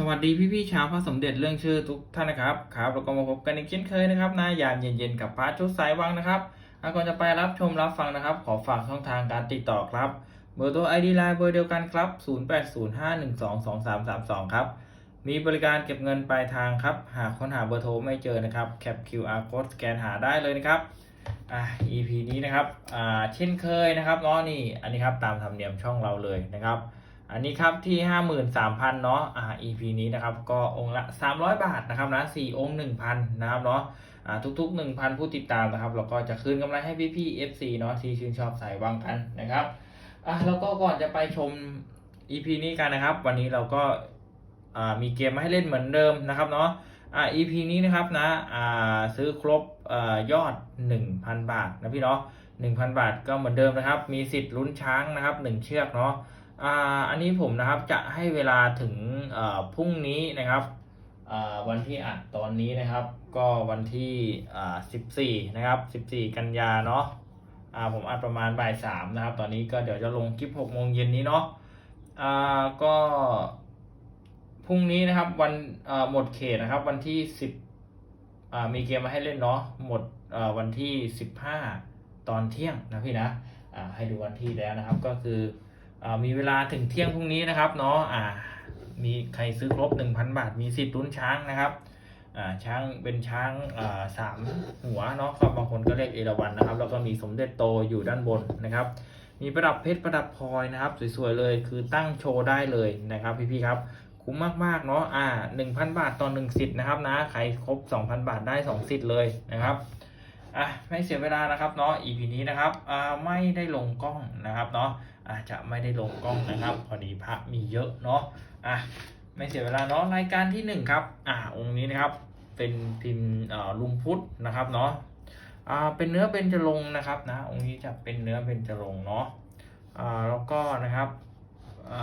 สวัสดีพี่ๆชาวพระสมเด็จเรื่องชื่อทุกท่านนะครับครับเราก็มาพบกันอีกเช่นเคยนะครับนะยามเย็นๆกับพระชุดสายวังนะครับก่อนจะไปรับชมรับฟังนะครับ ขอฝากช่องทางการติดต่อครับ เบอร์โทร ID ไลน์เบอร์เดียวกันครับ 0805122332 ครับ มีบริการเก็บเงินปลายทางครับ หากค้นหาเบอร์โทรไม่เจอนะครับแคป QR code สแกนหาได้เลยนะครับอะ EP นี้นะครับอ่าเช่นเคยนะครับเนาะนี่อันนี้ครับตามธรรมเนียมช่องเราเลยนะครับ อันนี้ครับที่ 53,000 เนาะอ่า EP นี้นะครับก็องค์ละ 300 บาทนะครับนะ4องค์ 1,000 นะครับเนาะอ่าทุกๆ 1,000 ผู้ติดตามนะครับเราก็จะคืนกำไรให้พี่ๆ FC เนาะที่ชื่นชอบสายวางกันนะครับอะแล้วก็ก่อนจะไปชม EP นี้กันนะครับ วันนี้เราก็อ่ามีเกมมาให้เล่นเหมือนเดิมนะครับเนาะอ่า EP นี้นะครับนะอ่าซื้อครบอ่ายอด 1,000 บาทนะพี่เนาะ1,000 บาทก็เหมือนเดิมนะครับ มีสิทธิ์ลุ้นช้างนะครับ 1 เชือกเนาะ อ่าอันนี้ผมนะครับจะให้เวลาถึงพรุ่งนี้นะครับวันที่อัดตอนนี้นะครับ ก็วันที่ 14 นะครับ 14 กันยาเนาะผมอัดประมาณบ่ายสามนะครับ ตอนนี้ก็เดี๋ยวจะลงคลิป6โมงเย็นนี้เนาะก็พรุ่งนี้นะครับวันหมดเขตนะครับ วันที่ 10มีเกมมาให้เล่นเนาะหมดวันที่ 15 ตอนเที่ยงนะพี่นะให้ดูวันที่แล้วนะครับก็คือ มีเวลาถึงเที่ยงพรุ่งนี้นะครับเนาะอ่ามีใครซื้อครบ 1,000 บาท มีสิทธิ์ลุ้นช้างนะครับอ่าช้างเป็นช้างอ่าสามหัวเนาะก็บางคนก็เรียกเอราวัณนะครับ แล้วก็มีสมเด็จโตอยู่ด้านบนนะครับ มีประดับเพชรประดับพลอยนะครับ สวยๆเลยคือตั้งโชว์ได้เลยนะครับ พี่ๆครับคุ้มมากๆเนาะอ่า 1,000 บาทต่อ1สิทธิ์นะครับนะใครครบ 2,000 บาทได้ 2 สิทธิ์เลยนะครับอะไม่เสียเวลานะครับเนาะ EP นี้นะครับอ่าไม่ได้ลงกล้องนะครับเนาะ อาจจะไม่ได้ลงกล้องนะครับ พอดีพระมีเยอะเนาะอะไม่เสียเวลาเนาะรายการที่หนึ่งครับ อ่าองค์นี้นะครับ เป็นพิมพ์ลุงพุทธนะครับเนาะอ่าเป็นเนื้อเป็นจะลงนะครับนะองค์นี้จะเป็นเนื้อเป็นจะลงเนาะอ่าแล้วก็นะครับอ่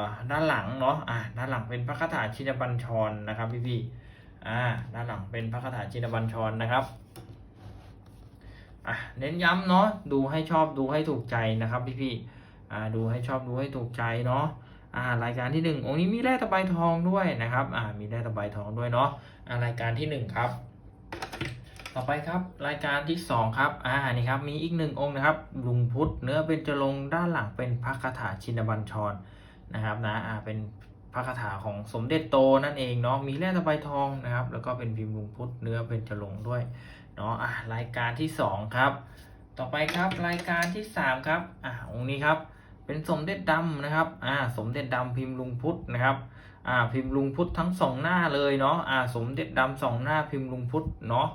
าด้านหลังเนาะอ่าด้านหลังเป็นพระคาถาชินบัญชรนะครับพี่ๆอ่าด้านหลังเป็นพระคาถาชินบัญชรนะครับอะเน้นย้ำเนาะดูให้ชอบดูให้ถูกใจนะครับพี่ๆ อ่าดูให้ชอบดูให้ถูกใจเนาะอ่ารายการที่หนึ่งองค์นี้มีแร่ตะไบทองด้วยนะครับอ่ามีแร่ตะไบทองด้วยเนาะอ่ารายการที่หนึ่งครับ ต่อไปครับรายการที่สองครับอ่านี่ครับมีอีกหนึ่งองค์นะครับลุงพุทธเนื้อเป็นจะลงด้านหลังเป็นพระคาถาชินบัญชรนะครับนะอ่าเป็นพระคาถาของสมเด็จโตนั่นเองเนาะมีแร่ตะไบทองนะครับ แล้วก็เป็นพิมพ์ลุงพุทธเนื้อเป็นจะลงด้วยเนาะอะรายการที่ 2 ครับ ต่อไปครับรายการที่ 3 ครับอะองค์นี้ครับ เป็นสมเด็จดำนะครับอ่าสมเด็จดำพิมพ์ลุงพุทธนะครับอ่าพิมพ์ลุงพุทธทั้งสองหน้าเลยเนาะอ่าสมเด็จดำสองหน้าพิมพ์ลุงพุทธเนาะ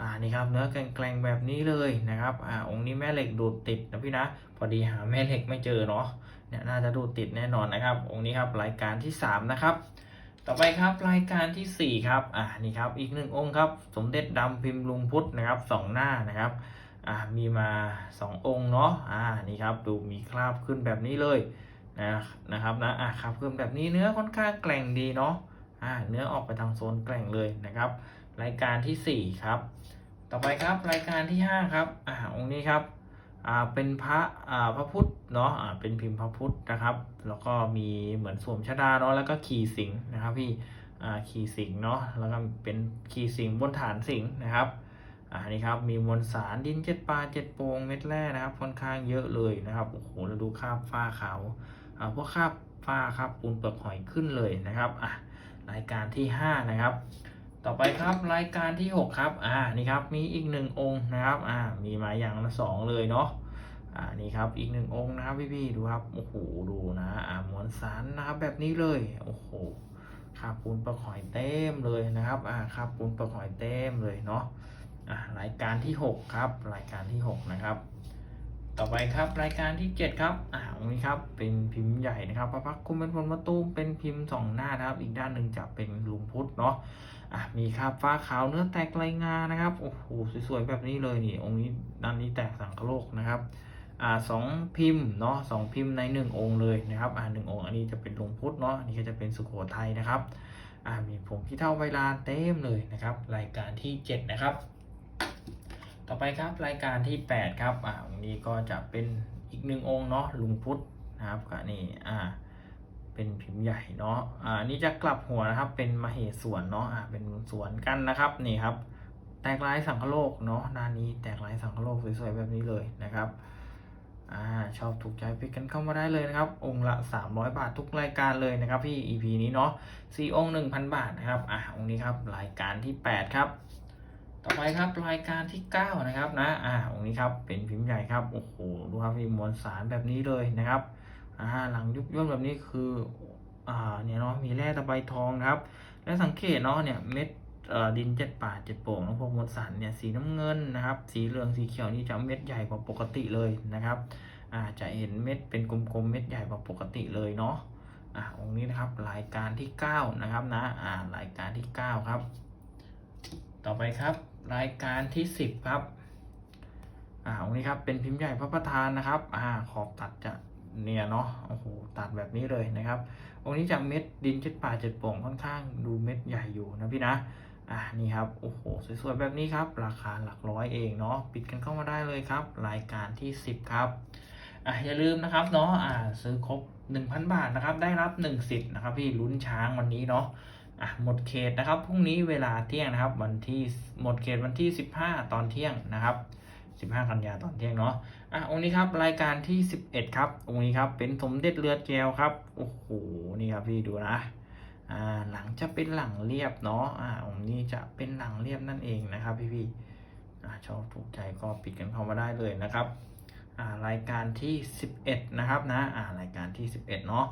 อ่านี่ครับเนื้อแกลงแบบนี้เลยนะครับอ่าองค์นี้แม่เหล็กดูดติดนะพี่นะพอดีหาแม่เหล็กไม่เจอเนาะเนี่ยน่าจะดูดติดแน่นอนนะครับ องค์นี้ครับรายการที่ 3 นะครับ ต่อไปครับรายการที่ 4 ครับอ่านี่ครับอีกหนึ่งองค์ครับ สมเด็จดำพิมพ์ลุงพุทธนะครับสองหน้านะครับ อ่ามีมา 2 องค์เนาะอ่านี่ครับดูมีคราบขึ้นแบบนี้เลยนะนะครับนะอ่าคราบขึ้นแบบนี้เนื้อค่อนข้างแกร่งดีเนาะอ่าเนื้อออกไปทางโซนแกร่งเลยนะครับ รายการที่ 4 ครับ ต่อไปครับรายการที่ 5 ครับอ่าองค์นี้ครับอ่าเป็นพระอ่าพระพุทธเนาะอ่าเป็นพิมพ์พระพุทธนะครับ แล้วก็มีเหมือนสวมชดาเนาะแล้วก็ขี่สิงนะครับพี่อ่าขี่สิงเนาะแล้วก็เป็นขี่สิงบนฐานสิงนะครับ อ่านี่ครับมีมวลสารดินเจ็ดปลาเจ็ดโปงเม็ดแร่นะครับ ค่อนข้างเยอะเลยนะครับโอ้โหเราดูคราบฝ้าขาวอ่าพวกคราบฝ้าครับปูนเปลือกหอยขึ้นเลยนะครับอะรายการที่ 5 นะครับ ต่อไปครับรายการที่ 6 ครับอ่านี่ครับมีอีกหนึ่งองค์นะครับอ่ามีมาอย่างละสองเลยเนาะอ่านี่ครับอีกหนึ่งองค์นะครับพี่ๆดูครับโอ้โหดูนะอ่ามวลสารนะครับแบบนี้เลยโอ้โหคาบปูนประหอยเต็มเลยนะครับอ่าคาบปูนประหอยเต็มเลยเนาะ อ่ารายการที่ 6 ครับ รายการที่ 6 นะครับ ต่อไปครับรายการที่ 7 ครับอ่าตรงนี้ครับเป็นพิมพ์ใหญ่นะครับพระพักคุมเป็นพลมาตูมเป็นพิมพ์สองหน้านะครับ อีกด้านหนึ่งจะเป็นลุงพุทธเนาะอะมีคราบฟ้าขาวเนื้อแตกลายงานะครับโอ้โหสวยๆแบบนี้เลยนี่องค์นี้ด้านนี้แตกสังคโลกนะครับอ่าสองพิมพ์เนาะสองพิมพ์ในหนึ่งองค์เลยนะครับอ่าหนึ่งองค์อันนี้จะเป็นลวงพุทธเนาะอันนี้ก็จะเป็นสุโขทัยนะครับอ่ามีผงขี้เท่าใบลาเต็มเลยนะครับ รายการที่เจ็ดนะครับ ต่อไปครับรายการที่แปดครับอ่าองค์นี้ก็จะเป็นอีกหนึ่งองค์เนาะลุงพุทธนะครับก็นี่อ่าเป็นพิมพ์ใหญ่เนาะอ่านี้จะกลับหัวนะครับเป็นมเหสวนเนาะอ่าเป็นสวนกันนะครับนี่ครับ แตกลายสังคโลกเนาะด้านี้แตกลายสังคโลกสวยๆแบบนี้เลยนะครับอ่าชอบถูกใจไปกันเข้ามาได้เลยนะครับ องค์ละ 300 บาททุกรายการเลยนะครับพี่ EP นี้เนาะสี่องค์1,000 บาทนะครับอ่าองค์นี้ครับรายการที่ 8 ครับ ต่อไปครับรายการที่ 9 นะครับนะอ่าองค์นี้ครับเป็นพิมพ์ใหญ่ครับโอ้โหดูครับมีมวลสารแบบนี้เลยนะครับอ่าหลังยุบย่นแบบนี้คืออ่าเนี่ยเนาะมีแร่ตะไบทองครับ และสังเกตเนาะเนี่ยเม็ดดินเจ็ดป่าเจ็ดโป่งแล้วพวกมวลสารเนี่ยสีน้ำเงินนะครับ สีเหลืองสีเขียวนี่จะเม็ดใหญ่กว่าปกติเลยนะครับอ่าจะเห็นเม็ดเป็นกลมๆเม็ดใหญ่กว่าปกติเลยเนาะอ่าองค์นี้นะครับรายการที่ 9 นะครับนะอ่ารายการที่ 9 ครับ ต่อไปครับ รายการที่ 10 ครับ อ่าองค์นี้ครับเป็นพิมพ์ใหญ่พระประธานนะครับ อ่าขอบตัดจะเนี่ยเนาะโอ้โหตัดแบบนี้เลยนะครับองค์นี้จากเม็ดดินเจ็ดป่าเจ็ดป่งค่อนข้างดูเม็ดใหญ่อยู่นะพี่นะอ่านี่ครับโอ้โหสวยๆแบบนี้ครับ ราคาหลักร้อยเองเนาะปิดกันเข้ามาได้เลยครับ รายการที่ 10 ครับอะอย่าลืมนะครับเนาะอ่าซื้อครบ 1,000 บาทนะครับ ได้รับ1สิทธิ์นะครับพี่ลุ้นช้างวันนี้เนาะ อะหมดเขตนะครับพรุ่งนี้เวลาเที่ยงนะครับ วันที่หมดเขตวันที่ 15 ตอนเที่ยงนะครับ 15 กันยาตอนเที่ยงเนาะอะองค์นี้ครับรายการที่ 11 ครับองค์นี้ครับเป็นสมเด็จเรือแก้วครับโอ้โหนี่ครับพี่ดูนะอ่าหลังจะเป็นหลังเรียบเนาะอ่าองค์นี้จะเป็นหลังเรียบนั่นเองนะครับ พี่พี่ๆอ่าชอบถูกใจก็ปิดกันเข้ามาได้เลยนะครับอ่ารายการที่ 11 นะครับนะอ่ารายการที่ 11 เนาะ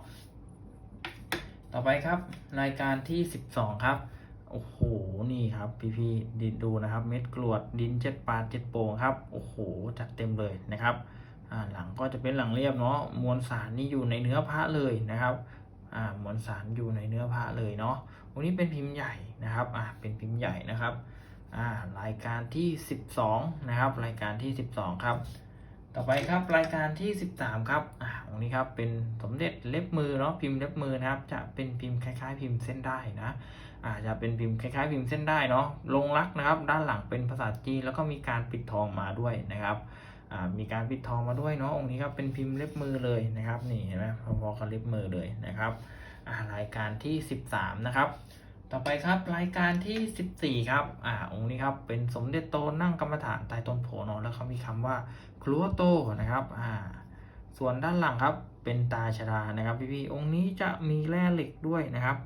ต่อไปครับ รายการที่ 12 ครับ โอ้โห นี่ครับ พี่พี่ดิดูนะครับ เม็ดกรวดดินเจ็ดปาดเจ็ดโป่งครับ โอ้โห จัดเต็มเลยนะครับหลังก็จะเป็นหลังเรียบเนาะ มวลสารนี่อยู่ในเนื้อพระเลยนะครับมวลสารอยู่ในเนื้อผ้าเลยเนาะวันนี้เป็นพิมพ์ใหญ่นะครับอ่าเป็นพิมพ์ใหญ่นะครับอ่ารายการที่ 12 นะครับ รายการที่ 12 ครับ ต่อไปครับรายการที่ 13 ครับอ่าตรงนี้ครับเป็นสมเด็จเล็บมือเนาะพิมพ์เล็บมือนะครับ จะเป็นพิมพ์คล้ายๆ พิมพ์เส้นได้นะอ่าจะเป็นพิมพ์คล้ายๆ พิมพ์เส้นได้เนาะลงรักนะครับ ด้านหลังเป็นภาษาจีนแล้วก็มีการปิดทองมาด้วยนะครับอ่ามีการปิดทองมาด้วยเนาะองค์นี้ครับเป็นพิมพ์เล็บมือเลยนะครับนี่เห็นไหมพอๆกับเล็บมือเลยนะครับอ่ารายการที่ 13 นะครับ ต่อไปครับรายการที่ 14 ครับ อ่า องค์นี้ครับ เป็นสมเด็จโตนั่งกรรมฐานใต้ต้นโพนอะแล้วเขามีคำว่าครัวโตนะครับ อ่า ส่วนด้านหลังครับ เป็นตาชดานะครับพี่ๆองค์นี้จะมีแร่เหล็กด้วยนะครับ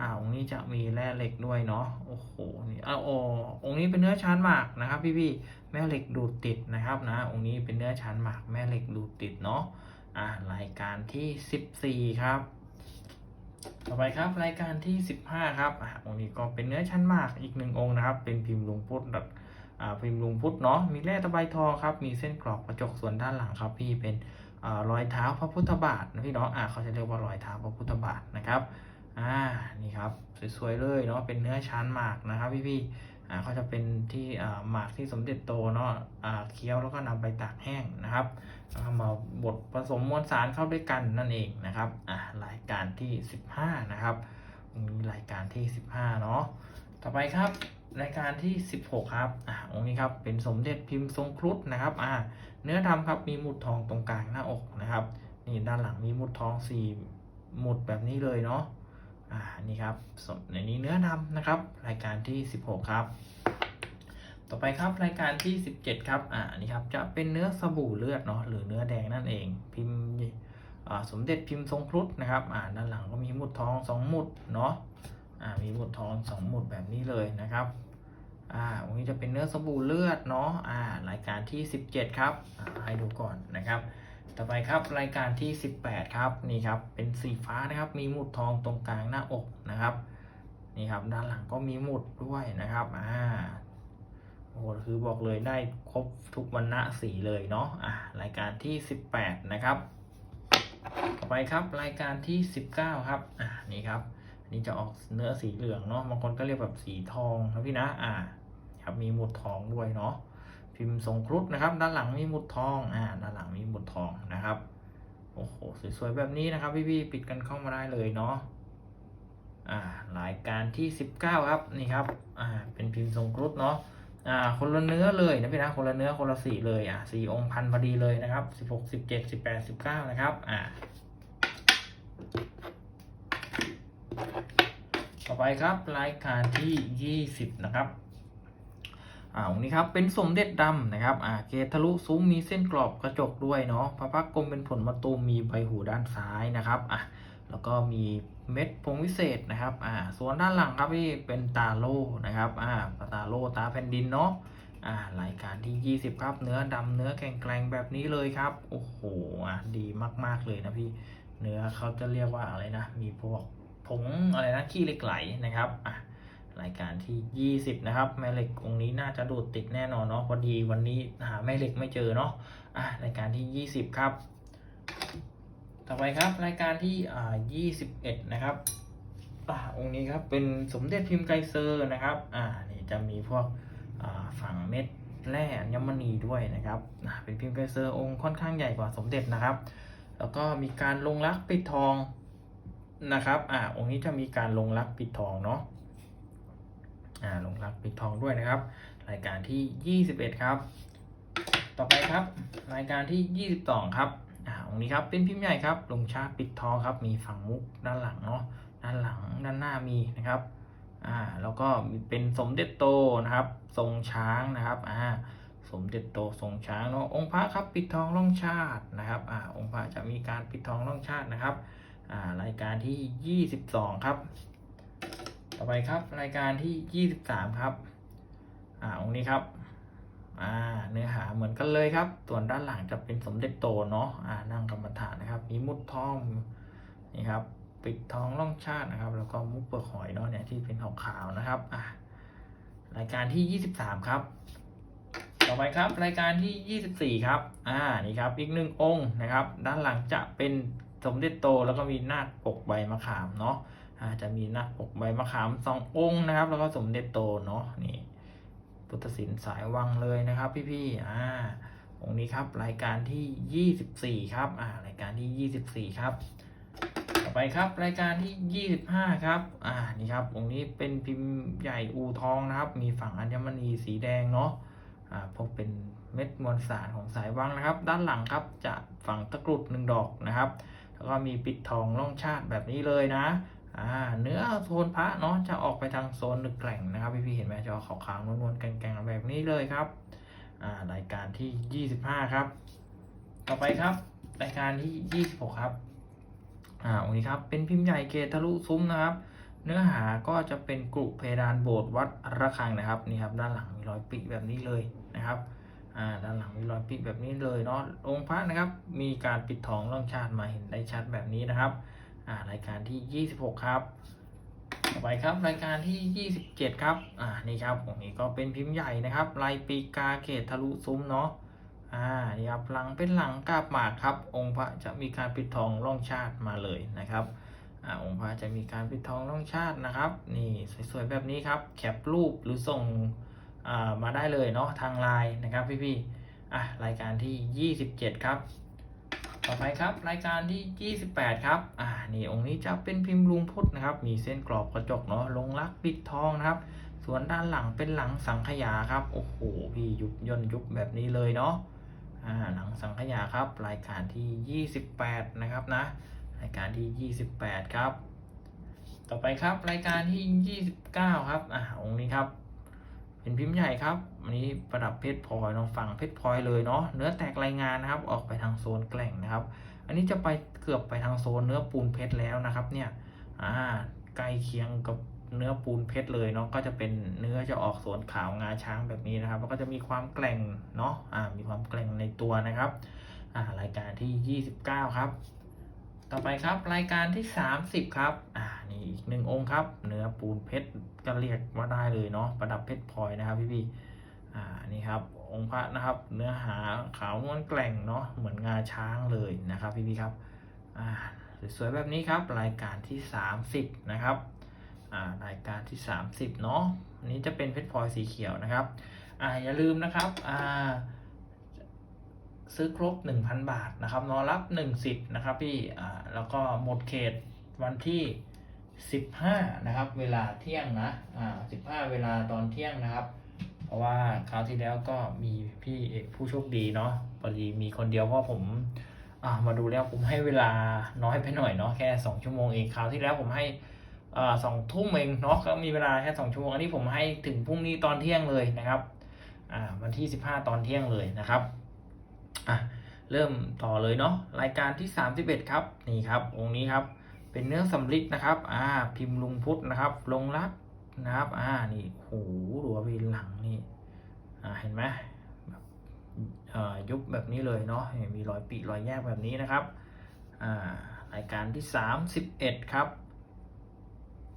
อ่า องค์นี้จะมีแร่เหล็กด้วยเนาะ โอ้โห นี่อ่าโอองค์นี้เป็นเนื้อชั้นหมากนะครับ พี่ๆแม่เหล็กดูดติดนะครับนะ องค์นี้เป็นเนื้อชั้นหมากแม่เหล็กดูดติดเนาะ อ่า รายการที่ 14 ครับ ต่อไปครับรายการที่ 15 ครับอะองค์นี้ก็เป็นเนื้อชั้นมากอีกหนึ่งองค์นะครับ เป็นพิมพ์ลุงพุทธแบบอ่าพิมพ์ลุงพุทธเนาะมีแร่ตะไบทองครับ มีเส้นกรอกกระจกส่วนด้านหลังครับ พี่เป็นอ่ารอยเท้าพระพุทธบาทนะพี่เนาะอ่าเขาจะเรียกว่ารอยเท้าพระพุทธบาทนะครับอ่านี่ครับสวยๆเลยเนาะเป็นเนื้อชั้นมากนะครับพี่ๆ อ่าเขาจะเป็นที่อ่าหมากที่สมเด็จโตเนาะอ่าเคี้ยวแล้วก็นำไปตากแห้งนะครับแล้วมาบดผสมมวลสารเข้าด้วยกันนั่นเองนะครับอ่ารายการที่ 15 นะครับองค์นี้รายการที่ 15 เนาะต่อไปครับรายการที่ 16 ครับอ่าองค์นี้ครับเป็นสมเด็จพิมพ์ทรงครุฑนะครับอ่าเนื้อดำครับมีหมุดทองตรงกลางหน้าอกนะครับนี่ด้านหลังมีหมุดทองสี่หมุดแบบนี้เลยเนาะ อ่านี่ครับในนี้เนื้อดำนะครับ รายการที่ 16 ครับ ต่อไปครับรายการที่ 17 ครับอ่านี่ครับจะเป็นเนื้อสบู่เลือดเนาะหรือเนื้อแดงนั่นเอง พิมพ์สมเด็จพิมพ์ทรงครุฑนะครับอ่าด้านหลังก็มีหมุดทองสองหมุดเนาะอ่ามีหมุดทองสองหมุดแบบนี้เลยนะครับอ่าวันนี้จะเป็นเนื้อสบู่เลือดเนาะอ่ารายการที่ 17 ครับให้ดูก่อนนะครับ ต่อไปครับรายการที่ 18 ครับนี่ครับเป็นสีฟ้านะครับมีหมุดทองตรงกลางหน้าอกนะครับนี่ครับด้านหลังก็มีหมุดด้วยนะครับอ่าโอ้โหคือบอกเลยได้ครบทุกวันณะสีเลยเนาะอะรายการที่ 18 นะครับ ต่อไปครับรายการที่ 19 ครับอ่านี่ครับอันนี้จะออกเนื้อสีเหลืองเนาะบางคนก็เรียกแบบสีทองนะพี่นะอ่าครับมีหมุดทองด้วยเนาะ พิมพ์ทรงครุฑนะครับ ด้านหลังมีหมุดทองอ่าด้านหลังมีหมุดทองนะครับโอ้โหสวยๆแบบนี้นะครับพี่ๆปิดกันเข้ามาได้เลยเนาะอ่ารายการที่ 19 ครับนี่ครับอ่าเป็นพิมพ์ทรงครุฑเนาะอ่าคนละเนื้อเลยนะพี่นะคนละเนื้อคนละสีเลยอ่าสีองค์พันพอดีเลยนะครับ16 17 18 19นะครับอ่าต่อไปครับรายการที่ 20 นะครับ อ่าองค์นี้ครับเป็นสมเด็จดำนะครับอ่าเกตทะลุซุ้มมีเส้นกรอบกระจกด้วยเนาะพระพักกลมเป็นผลมะตูมมีใบหูด้านซ้ายนะครับอะแล้วก็มีเม็ดพงวิเศษนะครับอ่าส่วนด้านหลังครับพี่เป็นตาโลนะครับอ่าตาโลตาแผ่นดินเนาะอ่ารายการที่ 20 ครับ เนื้อดำเนื้อแข็งแกร่งแบบนี้เลยครับ โอ้โหอะดีมาก ๆ เลยนะพี่ เนื้อเขาจะเรียกว่าอะไรนะ มีพวกผงอะไรนะขี้เหล็กไหลนะครับอะ รายการที่ 20 นะครับ แม่เหล็กองนี้น่าจะดูดติดแน่นอนเนาะพอดีวันนี้หาแม่เหล็กไม่เจอเนาะอะรายการที่ 20 ครับ ต่อไปครับรายการที่อ่า21 นะครับอ่าองค์นี้ครับเป็นสมเด็จพิมพ์ไกเซอร์นะครับอ่านี่จะมีพวกอ่าฝั่งเม็ดแร่อัญมณีด้วยนะครับอ่าเป็นพิมพ์ไกเซอร์องค์ค่อนข้างใหญ่กว่าสมเด็จนะครับ แล้วก็มีการลงรักปิดทองนะครับอ่าองค์นี้จะมีการลงรักปิดทองเนาะ อ่าลงรักปิดทองด้วยนะครับ รายการที่ 21 ครับ ต่อไปครับ รายการที่ 22 ครับอ่าองค์นี้ครับเป็นพิมพ์ใหญ่ครับ ลงชาปิดทองครับ มีฝั่งมุกด้านหลังเนาะด้านหลังด้านหน้ามีนะครับอ่าแล้วก็เป็นสมเด็จโตนะครับ ทรงช้างนะครับอ่าสมเด็จโตทรงช้างเนาะองค์พระครับปิดทองร่องชาตินะครับอ่าองค์พระจะมีการปิดทองร่องชาตินะครับอ่ารายการที่ 22 ครับ ต่อไปครับรายการที่ 23 ครับ อ่าองค์นี้ครับ อ่าเนื้อหาเหมือนกันเลยครับ ส่วนด้านหลังจะเป็นสมเด็จโตเนาะ อ่านั่งกรรมฐานนะครับ มีมุดทองนี่ครับ ปิดทองร่องชาตินะครับ แล้วก็มุกเปลือกหอยเนาะเนี่ยที่เป็นขาวๆนะครับ อะรายการที่ 23 ครับ ต่อไปครับรายการที่ 24 ครับ อ่านี่ครับอีกหนึ่งองค์นะครับ ด้านหลังจะเป็นสมเด็จโตแล้วก็มีนาคปกใบมะขามเนาะ อาจจะมีนาปกใบมะขามสององค์นะครับ แล้วก็สมเด็จโตเนาะนี่พุทธศิลป์สายวังเลยนะครับ พี่ๆอ่าองค์นี้ครับรายการที่ 24 ครับอ่ารายการที่ 24 ครับ ต่อไปครับรายการที่ 25 ครับอ่านี่ครับองค์นี้เป็นพิมพ์ใหญ่อูทองนะครับ มีฝั่งอัญมณีสีแดงเนาะอ่าพบเป็นเม็ดมวลสารของสายวังนะครับ ด้านหลังครับจะฝั่งตะกรุดหนึ่งดอกนะครับ แล้วก็มีปิดทองร่องชาติแบบนี้เลยนะ อ่าเนื้อโทนพระเนาะจะออกไปทางโซนนึกแกร่งนะครับพี่ๆเห็นไหมจะออกขาวๆนวลๆแกงๆแบบนี้เลยครับอ่ารายการที่ 25 ครับ ต่อไปครับรายการที่ 26 ครับอ่าองค์นี้ครับเป็นพิมพ์ใหญ่เกทะลุซุ้มนะครับ เนื้อหาก็จะเป็นกรุเพดานโบสถ์วัดระฆังนะครับนี่ครับด้านหลังมีรอยปิแบบนี้เลยนะครับอ่าด้านหลังมีรอยปิแบบนี้เลยเนาะองค์พระนะครับ มีการปิดทองร่องชาติมาเห็นได้ชัดแบบนี้นะครับ อ่ารายการที่ 26 ครับต่อไปครับรายการที่ 27 ครับอ่านี่ครับองค์นี้ก็เป็นพิมพ์ใหญ่นะครับลายปีกาเกตทะลุซุ้มเนาะอ่านี่ครับหลังเป็นหลังกาบหมากครับ องค์พระจะมีการปิดทองร่องชาติมาเลยนะครับอ่าองค์พระจะมีการปิดทองร่องชาตินะครับ นี่สวยๆแบบนี้ครับแคปรูปหรือส่งอ่ามาได้เลยเนาะทางไลน์นะครับพี่ๆอะรายการที่ 27 ครับ ต่อไปครับรายการที่ 28 ครับ อ่า นี่องค์นี้จะเป็นพิมพ์ลุงพุทธนะครับ มีเส้นกรอบกระจกเนาะ ลงรักปิดทองนะครับ ส่วนด้านหลังเป็นหลังสังขยาครับ โอ้โห พี่ยุบย่นยุบแบบนี้เลยเนาะ อ่า หลังสังขยาครับ รายการที่ 28 นะครับนะ รายการที่ 28 ครับ ต่อไปครับรายการที่ 29 ครับ อ่าองค์นี้ครับ เป็นพิมพ์ใหญ่ครับอันนี้ประดับเพชรพลอยเนาะฝั่งเพชรพลอยเลยเนาะเนื้อแตกรายงานนะครับ ออกไปทางโซนแกล่งนะครับ อันนี้จะไปเกือบไปทางโซนเนื้อปูนเพชรแล้วนะครับ เนี่ยอ่าใกล้เคียงกับเนื้อปูนเพชรเลยเนาะก็จะเป็นเนื้อจะออกโซนขาวงาช้างแบบนี้นะครับ แล้วก็จะมีความแกร่งเนาะอ่ามีความแกร่งในตัวนะครับอ่ารายการที่ 29 ครับ ต่อไปครับรายการที่ 30 ครับอ่า นี่อีกหนึ่งองค์ครับเนื้อปูนเพชรก็เรียกว่าได้เลยเนาะประดับเพชรพลอยนะครับพี่พี่อ่านี่ครับองค์พระนะครับ เนื้อหาขาวนวลแกร่งเนาะเหมือนงาช้างเลยนะครับพี่พี่ครับอ่าสวยๆแบบนี้ครับรายการที่ 30 นะครับอ่ารายการที่ 30 เนาะอันนี้จะเป็นเพชรพลอยสีเขียวนะครับอ่าอย่าลืมนะครับอ่าซื้อครบ 1,000 บาทนะครับนอรับ1สิทธิ์นะครับพี่อ่าแล้วก็หมดเขตวันที่ 15 นะครับ เวลาเที่ยงนะอ่า15 เวลาตอนเที่ยงนะครับ เพราะว่าคราวที่แล้วก็มีพี่ผู้โชคดีเนาะพอดีมีคนเดียวเพราะผมอ่ามาดูแล้วผมให้เวลาน้อยไปหน่อยเนาะแค่ 2 ชั่วโมงเองคราวที่แล้วผมให้อ่อสองทุ่มเองเนาะก็มีเวลาแค่สองชั่วโมงอันนี้ผมให้ถึงพรุ่งนี้ตอนเที่ยงเลยนะครับอ่าวันที่สิบห้าตอนเที่ยงเลยนะครับอะเริ่มต่อเลยเนาะรายการที่สามสิบเอ็ดครับนี่ครับองค์นี้ครับ เป็นเนื้อสำลิดนะครับ อ่า พิมพ์ลุงพุทธนะครับ ลงรักนะครับ อ่า นี่โหดูว่าเป็นหลังนี่ อ่า เห็นไหมแบบเอ่อยุบแบบนี้เลยเนาะเห็นมีรอยปีรอยแยกแบบนี้นะครับ อ่า รายการที่สามสิบเอ็ดครับ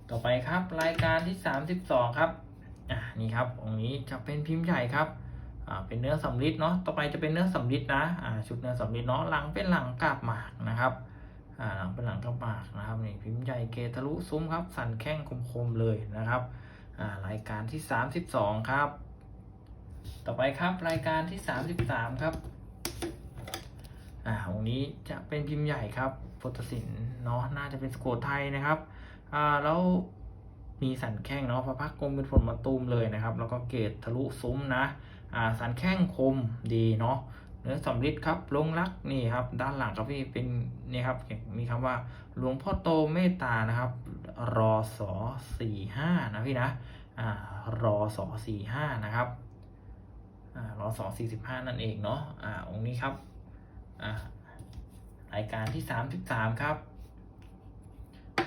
ต่อไปครับ รายการที่สามสิบสองครับ อ่า นี่ครับ องค์นี้จะเป็นพิมพ์ใหญ่ครับ อ่า เป็นเนื้อสำลิดเนาะ ต่อไปจะเป็นเนื้อสำลิดนะ อ่า ชุดเนื้อสำลิดเนาะ หลังเป็นหลังกาบหมากนะครับ หลังเป็นหลังกระบากนะครับนี่พิมพ์ใหญ่เกทะลุซุ้มครับ สันแข้งคมๆเลยนะครับรายการที่ 32 ครับ ต่อไปครับรายการที่ 33 ครับอ่าองนี้จะเป็นพิมพ์ใหญ่ครับพุทธศิลป์เนาะน่าจะเป็นสโกไทยนะครับอ่าแล้วมีสันแข้งเนาะพระพักตร์กลมเป็นฝนมาตูมเลยนะครับ แล้วก็เกตทะลุซุ้มนะอ่าสันแข้งคมดีเนาะ เนื้อสำริดครับลงรักนี่ครับ ด้านหลังครับพี่เป็นนี่ครับ มีคำว่าหลวงพ่อโตเมตตานะครับ รอสอสี่ห้านะพี่นะอ่ารอสอสี่ห้านะครับอ่ารอสอสี่สิบห้านั่นเองเนาะอ่าองค์นี้ครับอ่ารายการที่สามสิบสามครับ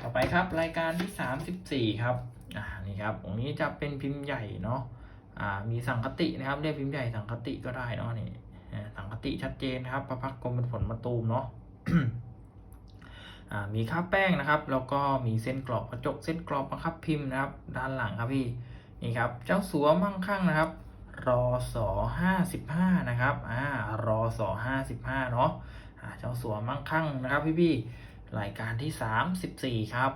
ต่อไปครับรายการที่สามสิบสี่ครับอ่านี่ครับองค์นี้จะเป็นพิมพ์ใหญ่เนาะอ่ามีสังคตินะครับเรียกพิมพ์ใหญ่สังคติก็ได้เนาะนี่ สังคติชัดเจนนะครับประพักกลมเป็นผลมะตูมเนาะมีค่าแป้งนะครับ แล้วก็มีเส้นกรอบกระจกเส้นกรอบประคับพิมพ์นะครับ ด้านหลังครับพี่นี่ครับ เจ้าสัวมั่งคั่งนะครับรอสอห้าสิบห้านะครับอ่ารอสอห้าสิบห้าเนาะเจ้าสัวมั่งคั่งนะครับพี่พี่รายการที่สามสิบสี่ครับ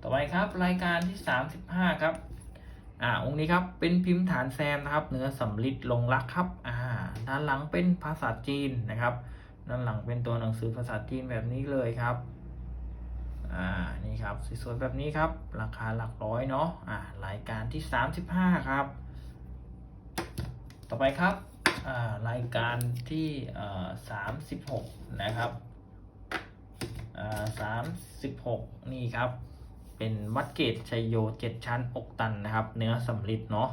ต่อไปครับรายการที่สามสิบห้าครับ อ่าองค์นี้ครับเป็นพิมพ์ฐานแซมนะครับเนื้อสำลิดลงรักครับอ่าด้านหลังเป็นภาษาจีนนะครับด้านหลังเป็นตัวหนังสือภาษาจีนแบบนี้เลยครับอ่านี่ครับสวยๆแบบนี้ครับ ราคาหลักร้อยเนาะอ่ารายการที่สามสิบห้าครับ ต่อไปครับอ่ารายการที่เอ่อสามสิบหกนะครับอ่าสามสิบหกนี่ครับ เป็นวัดเกตชัยโยเจ็ดชั้นอกตันนะครับ เนื้อสำลิดเนาะ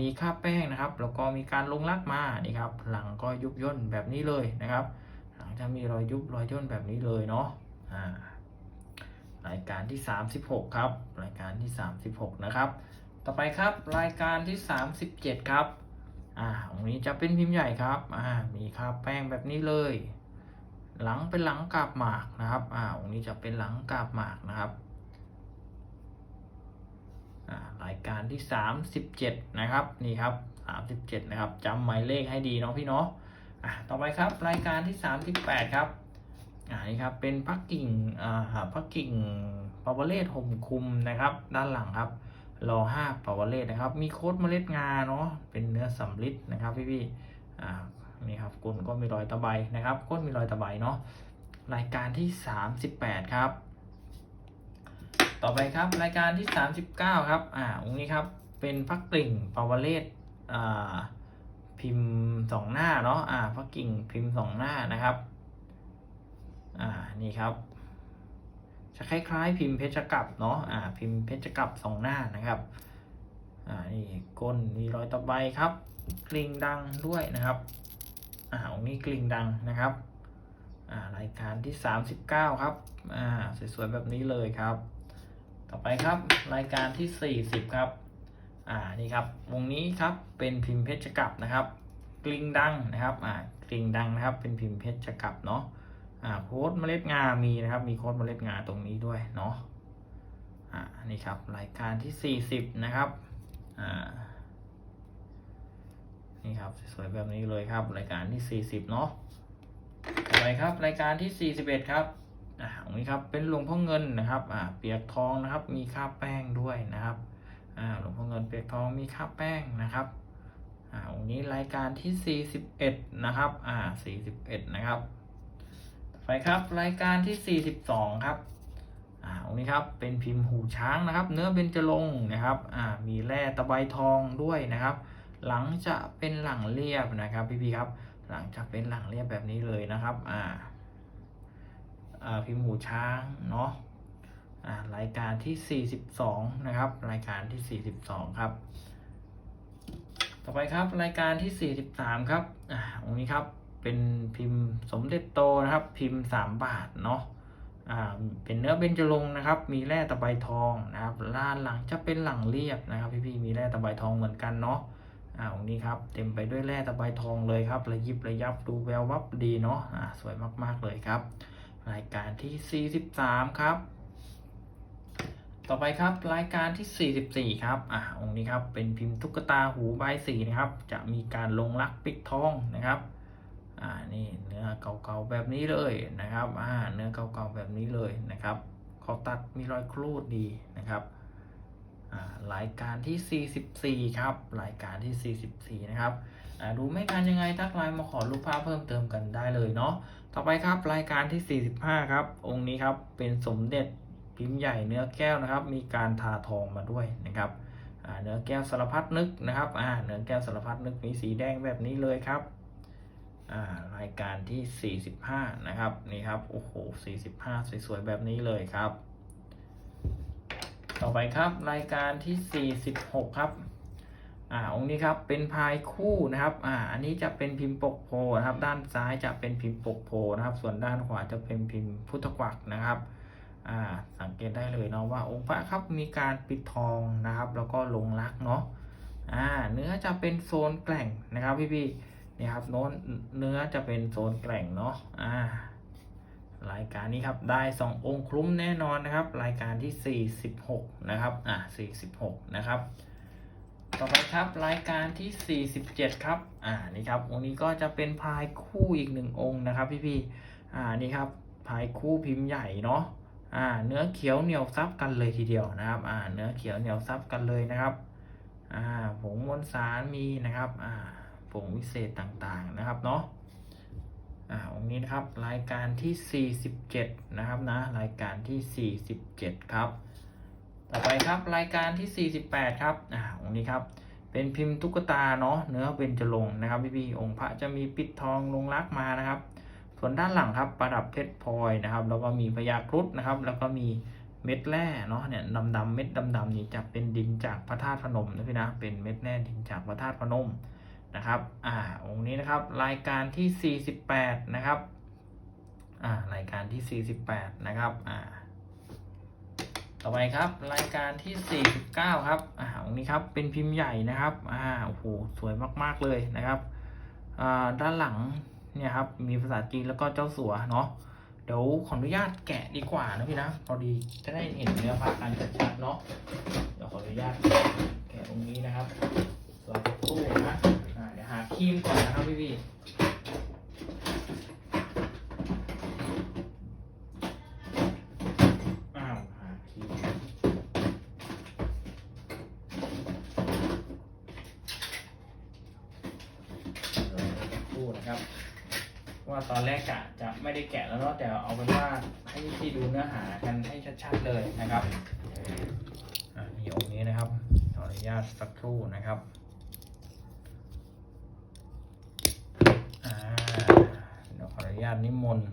มีค่าแป้งนะครับ แล้วก็มีการลงลักมานี่ครับ หลังก็ยุบย่นแบบนี้เลยนะครับ หลังจะมีรอยยุบรอยย่นแบบนี้เลยเนาะรายการที่ 36 ครับ รายการที่ 36 นะครับ ต่อไปครับรายการที่ 37 ครับอ่าตรงนี้จะเป็นพิมพ์ใหญ่ครับอ่ามีค่าแป้งแบบนี้เลย หลังเป็นหลังกาบหมากนะครับอ่าตรงนี้จะเป็นหลังกาบหมากนะครับ รายการที่ 37 นะครับนี่ครับ 37 นะครับจำหมายเลขให้ดีเนาะพี่เนาะอะต่อไปครับรายการที่ 38 ครับอ่านี่ครับเป็นพักกิ่งอ่าพักกิ่งปาวเลตห่มคุมนะครับ ด้านหลังครับรอห้าปาวเลตนะครับ มีโค้ดเมล็ดงาเนาะเป็นเนื้อสำลิดนะครับพี่พี่ๆอ่านี่ครับก้นก็มีรอยตะไบนะครับก้นมีรอยตะไบเนาะรายการที่ 38 ครับ ต่อไปครับรายการที่ 39 ครับอ่าองค์นี้ครับเป็นพักกิ่งปาวเลตอ่าพิมพ์สองหน้าเนาะอ่าพักกิ่งพิมพ์สองหน้านะครับอ่านี่ครับ จะคล้ายๆ พิมพ์เพชรกลับเนาะอ่าพิมพ์เพชรกลับสองหน้านะครับอ่านี่ก้นมีรอยตะไบครับกลิ่งดังด้วยนะครับอ่าองค์นี้กลิ่งดังนะครับอ่ารายการที่ 39 ครับอ่าสวยๆแบบนี้เลยครับ ต่อไปครับรายการที่ 40 ครับ อ่านี่ครับวงนี้ครับเป็นพิมพ์เพชรกลับนะครับ กลิงดังนะครับอ่ากลิงดังนะครับ เป็นพิมพ์เพชรกลับเนาะอ่าโค้ดเมล็ดงา มีนะครับ มีโค้ดเมล็ดงาตรงนี้ด้วยเนาะอ่านี่ครับรายการที่ 40 นะครับอ่านี่ครับสวยแบบนี้เลยครับรายการที่ 40 เนาะต่อไปครับรายการที่ 41 ครับอ่าตรง นี้ครับเป็นหลวงพ่อเงินนะครับอ่าเปียกทองนะครับ มีค่าแป้งด้วยนะครับอ่าหลวงพ่อเงินเปียกทองมีค่าแป้งนะครับอ่าองค์นี้รายการที่ 41 นะครับอ่า41 นะครับไปครับรายการที่ 42 ครับอ่าองค์นี้ครับเป็นพิมพ์หูช้างนะครับ เนื้อเบญจรงค์นะครับอ่ามีแร่ตะไบทองด้วยนะครับ หลังจะเป็นหลังเรียบนะครับพี่ๆครับ หลังจะเป็นหลังเรียบแบบนี้เลยนะครับอ่า พิมพ์หูช้างเนาะรายการที่ 42 นะครับ รายการที่ 42 ครับ ต่อไปครับรายการที่ 43 ครับอ่าตรงนี้ครับเป็นพิมพ์สมเด็จโตนะครับ พิมพ์ 3 บาทเนาะอ่าเป็นเนื้อเบญจรงนะครับ มีแร่ตะไบทองนะครับล้านหลังจะเป็นหลังเรียบนะครับ พี่ๆมีแร่ตะไบทองเหมือนกันเนาะอ่าตรงนี้ครับเต็มไปด้วยแร่ตะไบทองเลยครับระยิบระยับดูแวววับดีเนาะอ่าสวยมากๆเลยครับ รายการที่ 43 ครับ ต่อไปครับรายการที่ 44 ครับอ่าองค์นี้ครับเป็นพิมพ์ตุ๊กตาหูใบสีนะครับ จะมีการลงรักปิดทองนะครับอ่านี่เนื้อเก่าๆแบบนี้เลยนะครับอ่าเนื้อเก่าๆแบบนี้เลยนะครับเขาตัดมีรอยครูดดีนะครับอ่ารายการที่ 44 ครับ รายการที่ 44 นะครับอ่าดูไม่กันยังไงทักไลน์มาขอรูปภาพเพิ่มเติมกันได้เลยเนาะ ต่อไปครับรายการที่ 45 ครับ องค์นี้ครับเป็นสมเด็จพิมพ์ใหญ่เนื้อแก้วนะครับ มีการทาทองมาด้วยนะครับเนื้อแก้วสารพัดนึกนะครับเนื้อแก้วสารพัดนึกมีสีแดงแบบนี้เลยครับรายการที่ 45 นะครับนี่ครับโอ้โห 45 สวยๆแบบนี้เลยครับ ต่อไปครับรายการที่ 46 ครับ อ่าองค์นี้ครับเป็นพายคู่นะครับอ่าอันนี้จะเป็นพิมพ์ปกโพนะครับ ด้านซ้ายจะเป็นพิมพ์ปกโพนะครับ ส่วนด้านขวาจะเป็นพิมพ์พุทธกวักนะครับอ่าสังเกตได้เลยเนาะว่าองค์พระครับมีการปิดทองนะครับ แล้วก็ลงรักเนาะอ่าเนื้อจะเป็นโซนแกล่งนะครับพี่พี่ๆนี่ครับโน้นเนื้อจะเป็นโซนแกล่งเนาะอ่ารายการนี้ครับได้สององค์คลุ้มแน่นอนนะครับ รายการที่46นะครับอ่า46นะครับ ต่อไปครับรายการที่ 47 ครับ อ่านี่ครับองค์นี้ก็จะเป็นพายคู่อีกหนึ่งองค์นะครับ พี่พี่อ่านี่ครับพายคู่พิมพ์ใหญ่เนาะอ่า เนื้อเขียวเหนียวซับกันเลยทีเดียวนะครับ อ่า เนื้อเขียวเหนียวซับกันเลยนะครับ อ่าผงมวลสารมีนะครับ อ่าผงวิเศษต่างๆนะครับเนาะอ่าองค์นี้นะครับรายการที่ 47 นะครับนะรายการที่ 47 ครับ ต่อไปครับรายการที่ 48 ครับอ่าองค์นี้ครับเป็นพิมพ์ตุ๊กตาเนาะเนื้อเบญจรงค์นะครับพี่พี่ๆองค์พระจะมีปิดทองลงรักมานะครับ ส่วนด้านหลังครับประดับเพชรพลอยนะครับ แล้วก็มีพญาครุฑนะครับ แล้วก็มีเม็ดแร่เนาะเนี่ยดำๆเม็ดดำๆนี่จะเป็นดินจากพระธาตุพนมนะพี่นะเป็นเม็ดแร่ดินจากพระธาตุพนมนะครับอ่าองค์นี้นะครับรายการที่ 48 นะครับอ่ารายการที่ 48 นะครับอ่า ต่อไปครับ รายการที่ 49 ครับอ่าตรงนี้ครับเป็นพิมพ์ใหญ่นะครับอ่าโอ้โหสวยมากๆเลยนะครับอ่าด้านหลังเนี่ยครับมีภาษาจีนแล้วก็เจ้าสัวเนาะเดี๋ยวขออนุญาตแกะดีกว่านะพี่นะพอดีจะได้เห็นเนื้อผ้ากันชัดๆเนาะเดี๋ยวขออนุญาตแกะตรงนี้นะครับสักครู่นะอ่าเดี๋ยวหาครีมก่อนนะครับพี่พี่ๆอ้าว หาครีม เดี๋ยวสักครู่ นะครับ ว่าตอนแรกกะจะไม่ได้แกะแล้วเนาะแต่เอาเป็นว่าให้พี่ดูเนื้อหากันให้ชัดๆเลยนะครับอะนี่องค์นี้นะครับขออนุญาตสักครู่นะครับอ่าเดี๋ยวขออนุญาตนิมนต์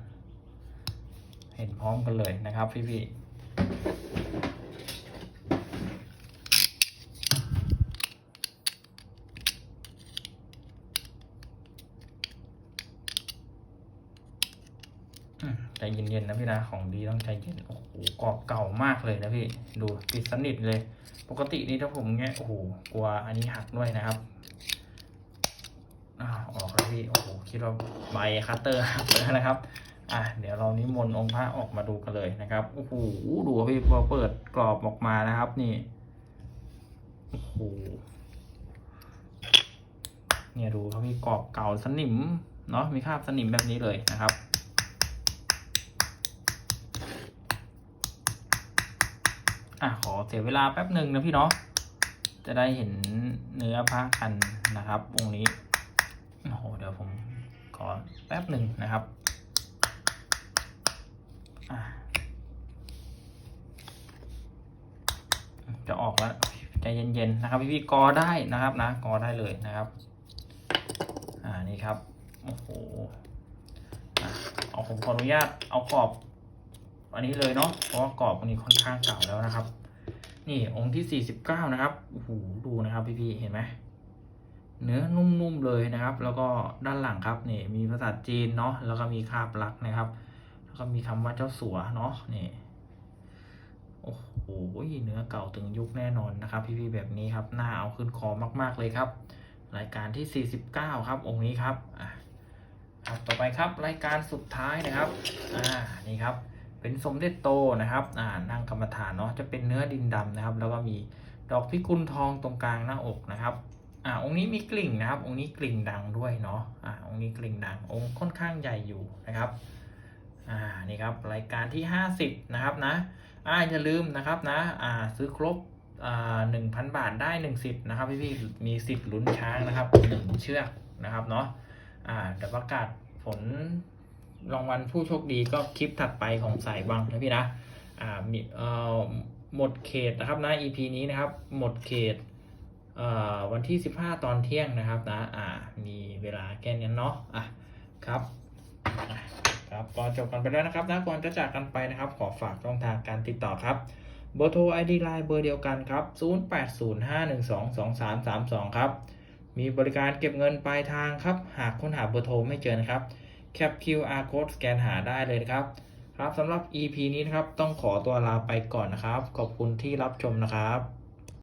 เห็นพร้อมกันเลยนะครับพี่ๆ อืมใจเย็นๆนะพี่นะ ของดีต้องใจเย็น โอ้โหกรอบเก่ามากเลยนะพี่ ดูปิดสนิทเลย ปกตินี่ถ้าผมเงี้ยโอ้โหกลัวอันนี้หักด้วยนะครับอ้าออกแล้วพี่ โอ้โห คิดว่าใบคัตเตอร์หักแล้วนะครับ อะ เดี๋ยวเรานิมนต์องค์พระออกมาดูกันเลยนะครับ โอ้โห ดูพี่พอเปิดกรอบออกมานะครับ นี่ โอ้โห เนี่ยดูเขามีกรอบเก่าสนิม เนาะ มีคราบสนิมแบบนี้เลยนะครับ อะขอเสียเวลาแป๊บหนึ่งนะพี่เนาะจะได้เห็นเนื้อพระกันนะครับองนี้โอ้โหเดี๋ยวผมขอแป๊บหนึ่งนะครับะจะออกแล้วใจเย็นๆนะครับ พี่พี่ๆกอได้นะครับนะกอได้เลยนะครับ อ่านี่ครับโอ้โหอเอาผมขออนุญาตเอาขอบ อันนี้เลยเนาะเพราะกรอบอันนี้ค่อนข้างเก่าแล้วนะครับ นี่องค์ที่สี่สิบเก้านะครับโอ้โหดูนะครับพี่ๆเห็นไหมเนื้อนุ่มๆเลยนะครับ แล้วก็ด้านหลังครับนี่มีภาษาจีนเนาะแล้วก็มีคาบลักนะครับ แล้วก็มีคำว่าเจ้าสัวเนาะนี่โอ้โหเนื้อเก่าถึงยุคแน่นอนนะครับ พี่ๆแบบนี้ครับน่าเอาขึ้นคอมาก ๆเลยครับ รายการที่ 49 ครับองค์นี้ครับอะครับต่อไปครับรายการสุดท้ายนะครับ อ่า นี่ครับ เป็นสมเด็จโตนะครับอ่านั่งกรรมฐานเนาะจะเป็นเนื้อดินดำนะครับ แล้วก็มีดอกพิกุลทองตรงกลางหน้าอกนะครับอ่าองค์นี้มีกลิ่งนะครับ องค์นี้กลิ่งดังด้วยเนาะอ่าองค์นี้กลิ่งดัง องค์ค่อนข้างใหญ่อยู่นะครับอ่านี่ครับรายการที่ 50 นะครับนะอ่าอย่าลืมนะครับนะอ่าซื้อครบอ่าหนึ่งพันบาทได้หนึ่งสิทธิ์นะครับพี่พี่มีสิทธิ์ลุ้นช้างนะครับหนึ่งเชือกนะครับเนาะอ่าเดี๋ยวประกาศผล รางวัลผู้โชคดีก็คลิปถัดไปของสายวังนะพี่นะอ่ามีเอ่อหมดเขตนะครับนะ EP นี้นะครับ หมดเขตเอ่อวันที่ 15 ตอนเที่ยงนะครับนะอ่ามีเวลาแค่นี้เนาะอะครับครับก็จบกันไปแล้วนะครับนะก่อนจะจากกันไปนะครับ ขอฝากช่องทางการติดต่อครับเบอร์โทร ID Line เบอร์เดียวกันครับ 0805122332 ครับ มีบริการเก็บเงินปลายทางครับ หากค้นหาเบอร์โทรไม่เจอนะครับ แคป QR code สแกนหาได้เลยนะครับ ครับสำหรับ EP นี้นะครับต้องขอตัวลาไปก่อนนะครับ ขอบคุณที่รับชมนะครับ